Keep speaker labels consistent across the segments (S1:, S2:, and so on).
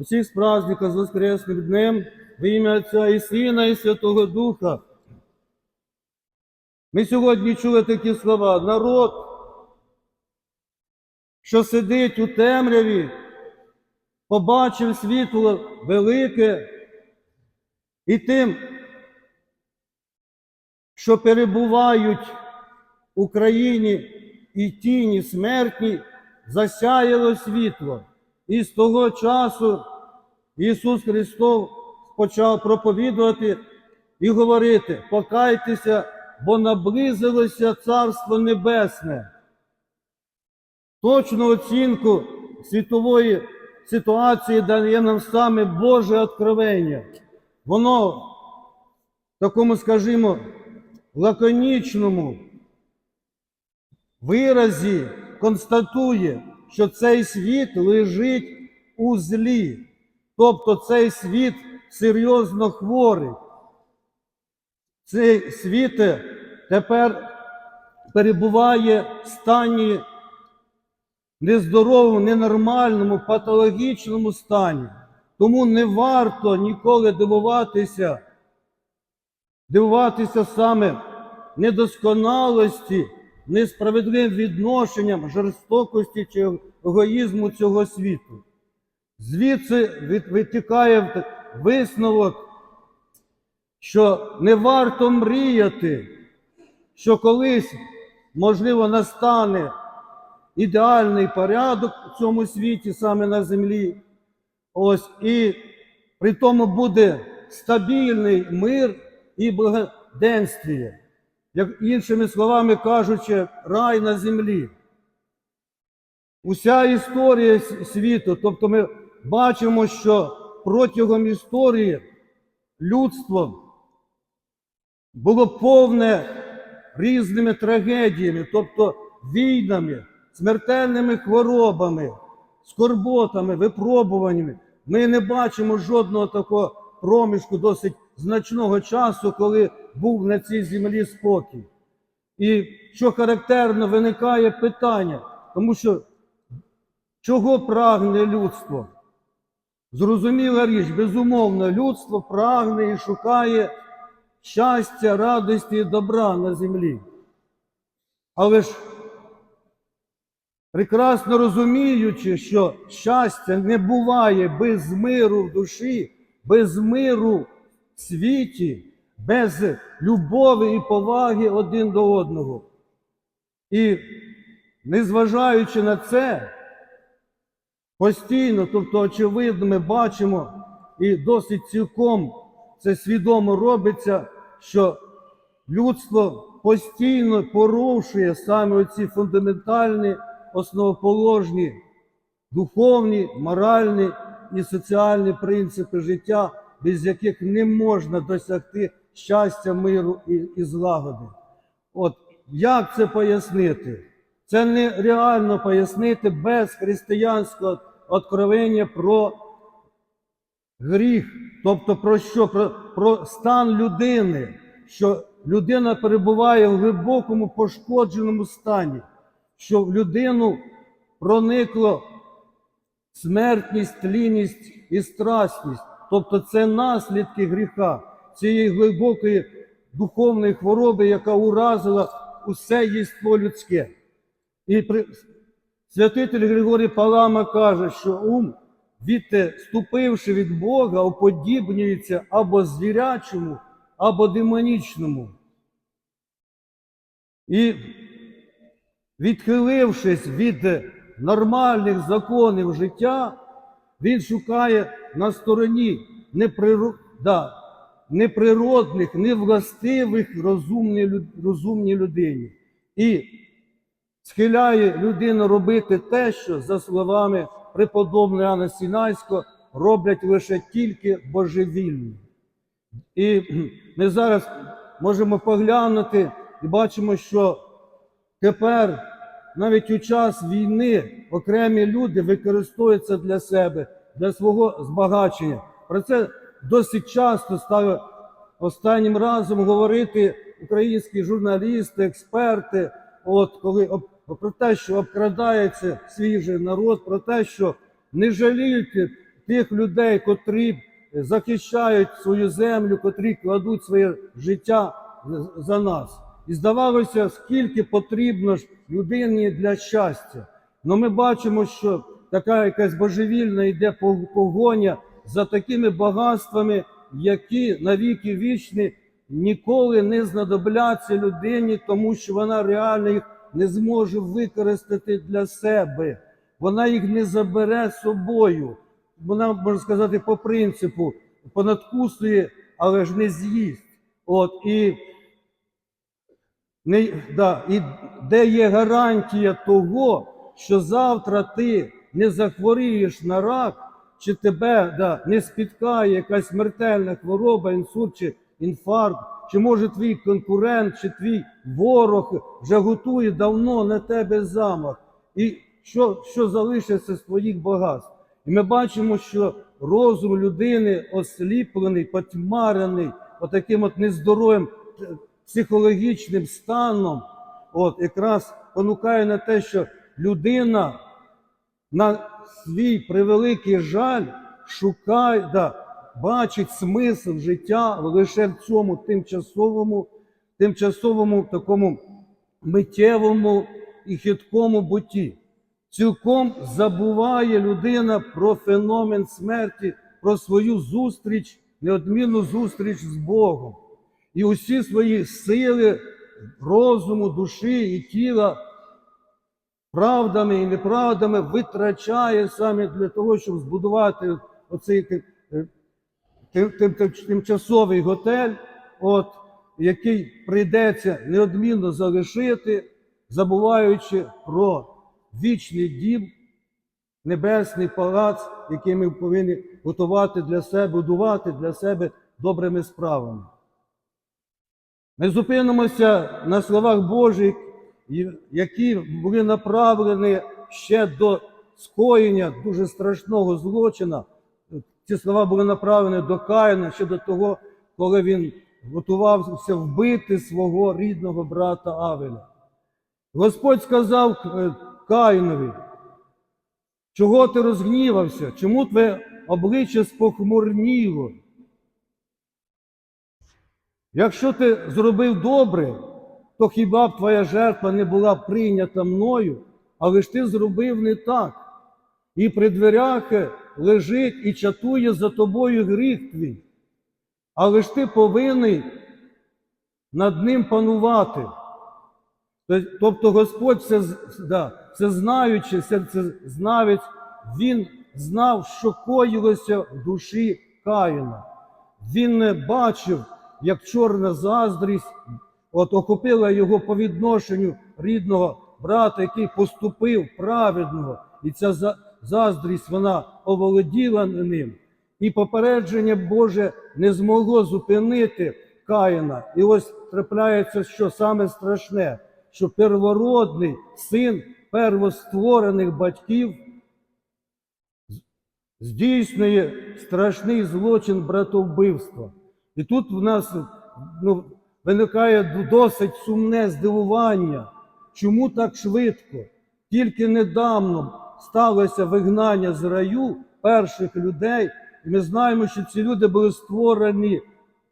S1: Усіх з праздника з Воскресним днем, в ім'я Отця і Сина, і Святого Духа. Ми сьогодні чули такі слова. Народ, що сидить у темряві, побачив світло велике, і тим, що перебувають в Україні і тіні смертні, засяяло світло. І з того часу Ісус Христос почав проповідувати і говорити: покайтеся, бо наблизилося Царство Небесне. Точну оцінку світової ситуації дає нам саме Боже откровення. Воно в такому, скажімо, лаконічному виразі констатує, що цей світ лежить у злі. Тобто цей світ серйозно хворий. Цей світ тепер перебуває в стані нездоровому, ненормальному, патологічному стані. Тому не варто ніколи дивуватися, дивуватися саме недосконалості, несправедливим відношенням, жорстокості чи егоїзму цього світу. Звідси витікає висновок, що не варто мріяти, що колись, можливо, настане ідеальний порядок в цьому світі, саме на землі. Ось і при тому буде стабільний мир і благоденствіє. Як іншими словами кажучи, рай на землі. Уся історія світу, тобто ми бачимо, що протягом історії людство було повне різними трагедіями, тобто війнами, смертельними хворобами, скорботами, випробуваннями. Ми не бачимо жодного такого проміжку досить значного часу, коли був на цій землі спокій. І що характерно, виникає питання, тому що чого прагне людство? Зрозуміла річ, безумовно, людство прагне і шукає щастя, радості і добра на землі. Але ж прекрасно розуміючи, що щастя не буває без миру в душі, без миру в світі, без любові і поваги один до одного. І незважаючи на це, постійно, тобто, очевидно, ми бачимо і досить цілком це свідомо робиться, що людство постійно порушує саме оці фундаментальні, основоположні, духовні, моральні і соціальні принципи життя, без яких не можна досягти щастя, миру і, і злагоди. От як це пояснити? Це нереально пояснити без християнського откровення про гріх, тобто про що? Про, про стан людини, що людина перебуває в глибокому пошкодженому стані, що в людину проникло смертність, тлінність і страстність. Тобто це наслідки гріха, цієї глибокої духовної хвороби, яка уразила усе єство людське. І при... святитель Григорій Палама каже, що ум, відступивши від Бога, уподібнюється або звірячому, або демонічному. І відхилившись від нормальних законів життя, він шукає на стороні неприрод... да, неприродних, невластивих розумній, людині. І схиляє людину робити те, що, за словами преподобного Іоанна Сінайського, роблять лише тільки божевільні. І ми зараз можемо поглянути і бачимо, що тепер навіть у час війни окремі люди використовуються для себе, для свого збагачення. Про це досить часто стали останнім разом говорити українські журналісти, експерти, от коли про те, що обкрадається свій же народ, про те, що не жаліють тих людей, котрі захищають свою землю, котрі кладуть своє життя за нас. І здавалося, скільки потрібно ж людині для щастя. Но ми бачимо, що така якась божевільна йде погоня за такими багатствами, які навіки вічні ніколи не знадобляться людині, тому що вона реально їх не зможе використати для себе. Вона їх не забере з собою. Вона, можна сказати, по принципу понадкусує, але ж не з'їсть. От, і, не, да, і де є гарантія того, що завтра ти не захворієш на рак, чи тебе да, не спіткає якась смертельна хвороба, інсульт чи інфаркт, чи може твій конкурент, чи твій ворог вже готує давно на тебе замах. І що, що залишиться з твоїх багатств? І ми бачимо, що розум людини осліплений, потьмарений, отаким от нездоровим психологічним станом, от якраз понукає на те, що людина на свій превеликий жаль шукає, да, бачить смисл життя лише в цьому тимчасовому, тимчасовому такому миттєвому і хиткому буті. Цілком забуває людина про феномен смерті, про свою зустріч, неодмінну зустріч з Богом. І усі свої сили розуму, душі і тіла правдами і неправдами витрачає саме для того, щоб збудувати оцей тим, тимчасовий готель, от, який прийдеться неодмінно залишити, забуваючи про вічний дім, небесний палац, який ми повинні готувати для себе, будувати для себе добрими справами. Ми зупинимося на словах Божих, які були направлені ще до скоєння дуже страшного злочина. Ці слова були направлені до Каїна ще до того, коли він готувався вбити свого рідного брата Авеля. Господь сказав Каїнові, чого ти розгнівався? Чому твоє обличчя спохмурніло? Якщо ти зробив добре, то хіба б твоя жертва не була прийнята мною, але ж ти зробив не так. І при дверях лежить і чатує за тобою гріх твій. Але ж ти повинен над ним панувати. Тобто Господь все, да, все знаючи, це знавець, Він знав, що коїлося в душі Каїна. Він не бачив, як чорна заздрість от охопила його по відношенню рідного брата, який поступив праведного, і ця заздрість вона оволоділа ним. І попередження Боже не змогло зупинити Каїна. І ось трапляється, що саме страшне, що первородний син первостворених батьків здійснює страшний злочин братовбивства. І тут в нас ну, виникає досить сумне здивування, чому так швидко, тільки недавно сталося вигнання з раю перших людей, і ми знаємо, що ці люди були створені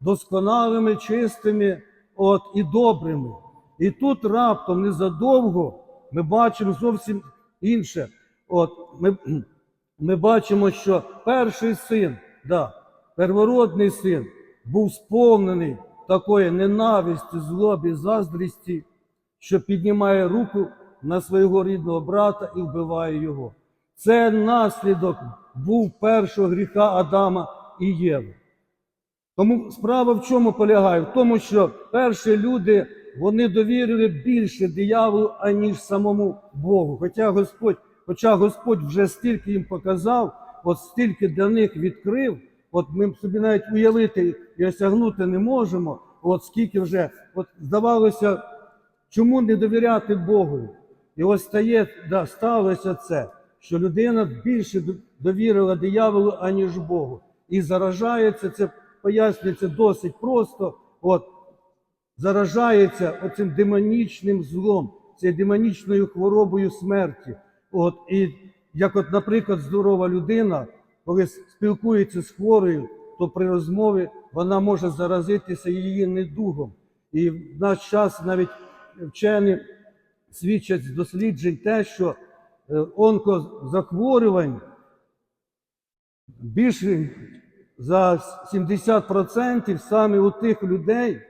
S1: досконалими, чистими от, і добрими. І тут раптом незадовго ми бачимо зовсім інше. От, Ми ми бачимо, що перший син, да, первородний син, був сповнений такої ненависті, злобі, заздрісті, що піднімає руку на свого рідного брата і вбиває його. Це наслідок був першого гріха Адама і Єви. Тому справа в чому полягає? В тому, що перші люди вони довірили більше дияволу, аніж самому Богу. Хоча Господь, хоча Господь вже стільки їм показав, от стільки для них відкрив, от ми собі навіть уявити і осягнути не можемо, от скільки вже от здавалося, чому не довіряти Богу. І ось стає, да, сталося це, що людина більше довірила дияволу, аніж Богу. І заражається, це пояснюється досить просто. От, Заражається оцим демонічним злом, цією демонічною хворобою смерті. От, І як, от, наприклад, здорова людина, коли спілкується з хворою, то при розмові вона може заразитися її недугом. І в наш час навіть вчені свідчать з досліджень те, що е, онкозахворювань більше за 70% саме у тих людей,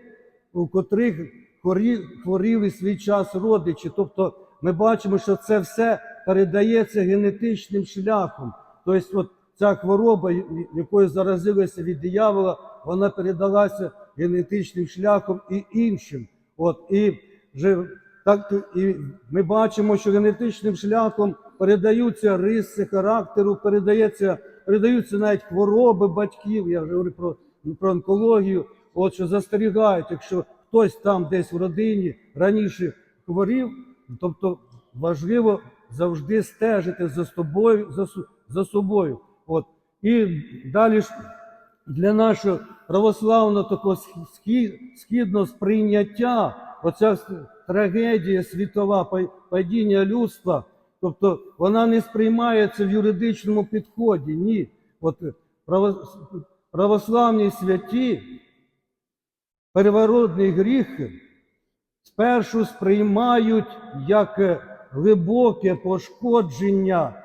S1: у котрих хворі, хворіли свій час родичі. Тобто ми бачимо, що це все передається генетичним шляхом. Тобто, от ця хвороба, якою заразилися від диявола, вона передалася генетичним шляхом і іншим. От, і вже так і ми бачимо, що генетичним шляхом передаються риси характеру, передається, передаються навіть хвороби батьків. Я вже говорю про, про онкологію. От що застерігають, якщо хтось там десь в родині раніше хворів, тобто важливо завжди стежити за собою, за, за собою. І далі ж для нашого православного такого східного сприйняття, оця трагедія світова падіння людства, тобто вона не сприймається в юридичному підході. Ні. От право- православні святі переворотний гріх спершу сприймають як е, глибоке пошкодження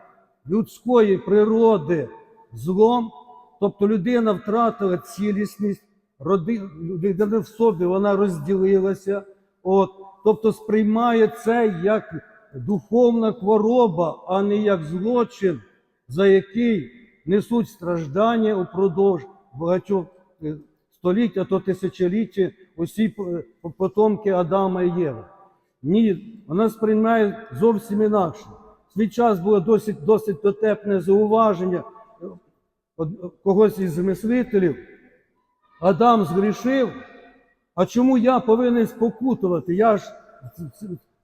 S1: людської природи злом, тобто людина втратила цілісність, роди- людина в собі вона розділилася, от, тобто сприймає це як духовна хвороба, а не як злочин, за який несуть страждання упродовж багатьох е, століть, а то тисячоліття усі е, потомки Адама і Єви. Ні, вона сприймає зовсім інакше. Свій час було досить, досить дотепне зауваження когось із мислителів. Адам згрішив, а чому я повинен спокутувати? Я ж,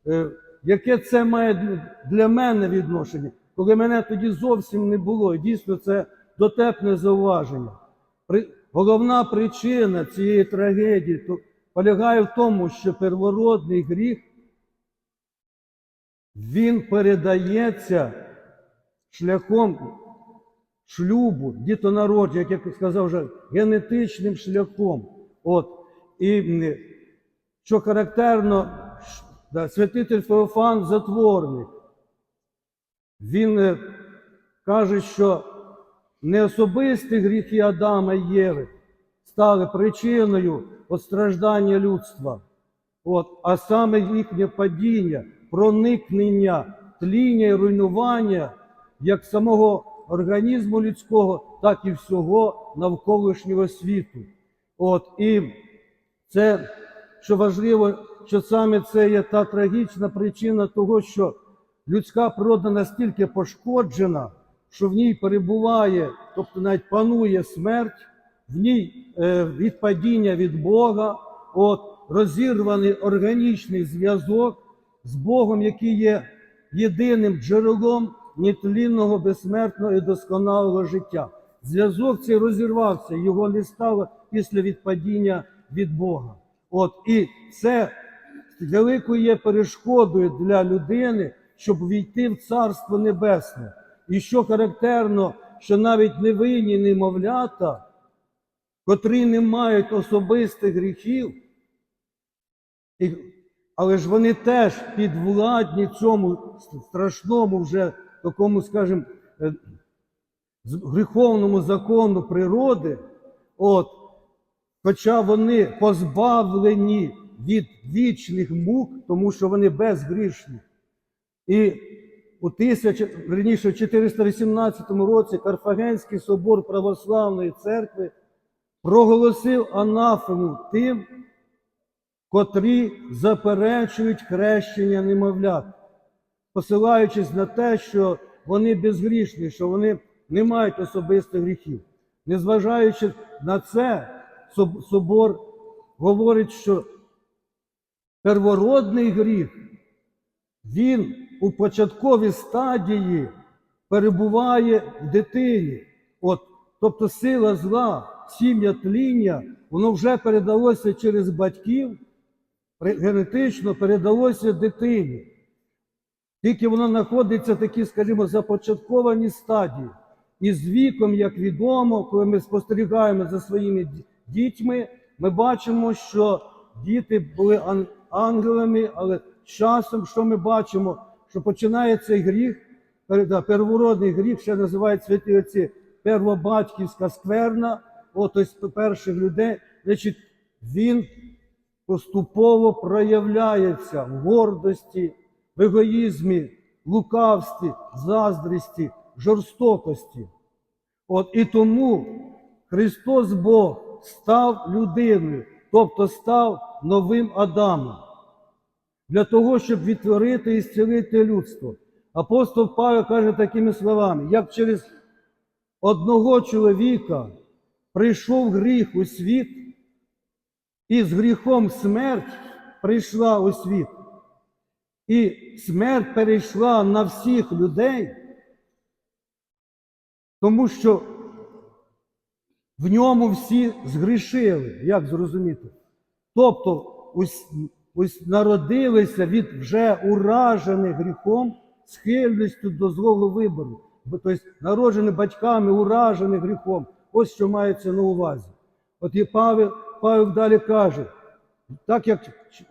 S1: е, яке це має для мене відношення, коли мене тоді зовсім не було. І дійсно це дотепне зауваження. Головна причина цієї трагедії то, полягає в тому, що первородний гріх він передається шляхом шлюбу, дітонародження, як я сказав вже, генетичним шляхом. От. І що характерно, да, святитель Феофан затворник. Він е, каже, що не особисті гріхи Адама і Єви стали причиною от страждання людства, от, а саме їхнє падіння, проникнення, тління і руйнування як самого організму людського, так і всього навколишнього світу. От, і це, що важливо, що саме це є та трагічна причина того, що людська природа настільки пошкоджена, що в ній перебуває, тобто навіть панує смерть, в ній е, відпадіння від Бога, от, розірваний органічний зв'язок з Богом, який є єдиним джерелом нетлінного, безсмертного і досконалого життя. Зв'язок цей розірвався, його не стало після відпадіння від Бога. От і це великою є перешкодою для людини, щоб війти в Царство Небесне. І що характерно, що навіть невинні немовлята, котрі не мають особистих гріхів, але ж вони теж підвладні цьому страшному вже такому, скажімо, е, гріховному закону природи, от, хоча вони позбавлені від вічних мук, тому що вони безгрішні. І у 1000, верніше, в 418 році Карфагенський собор Православної церкви проголосив анафему тим, котрі заперечують хрещення немовлят, посилаючись на те, що вони безгрішні, що вони не мають особистих гріхів. Незважаючи на це, собор говорить, що первородний гріх, він у початковій стадії перебуває в дитині. От, тобто сила зла, сім'я тління, воно вже передалося через батьків, генетично передалося дитині. Тільки воно знаходиться в такій, скажімо, започаткованій стадії. І з віком, як відомо, коли ми спостерігаємо за своїми дітьми, ми бачимо, що діти були ангелами, але з часом, що ми бачимо, що починає цей гріх, первородний гріх, ще називають святі отці первобатьківська скверна, от ось перших людей, значить, він поступово проявляється в гордості, егоїзмі, лукавстві, заздрісті, жорстокості. От і тому Христос Бог став людиною, тобто став новим Адамом, для того, щоб відтворити і зцілити людство. Апостол Павел каже такими словами: як через одного чоловіка прийшов гріх у світ, і з гріхом смерть прийшла у світ, і смерть перейшла на всіх людей, тому що в ньому всі згрішили, як зрозуміти? Тобто ось, ось народилися від вже уражених гріхом схильністю до злого вибору. Бо, Тобто народжені батьками, уражені гріхом. Ось що мається на увазі. От і Павел, Павел далі каже, так як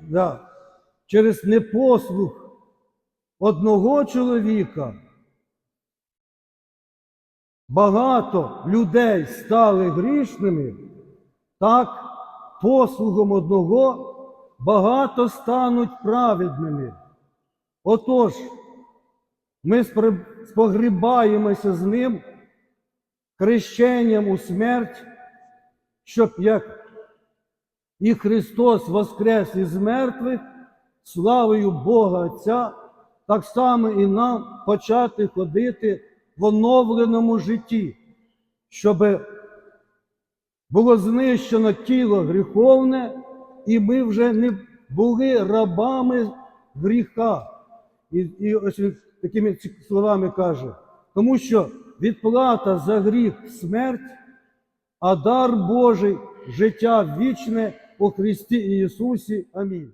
S1: да, через непослух одного чоловіка багато людей стали грішними, так послугом одного багато стануть праведними. Отож, ми спогрібаємося з ним хрещенням у смерть, щоб як і Христос воскрес із мертвих, славою Бога Отця, так само і нам почати ходити в оновленому житті, щоб було знищено тіло гріховне, і ми вже не були рабами гріха. І, і ось він такими словами каже, тому що відплата за гріх смерть, а дар Божий життя вічне у Христі Ісусі. Амінь.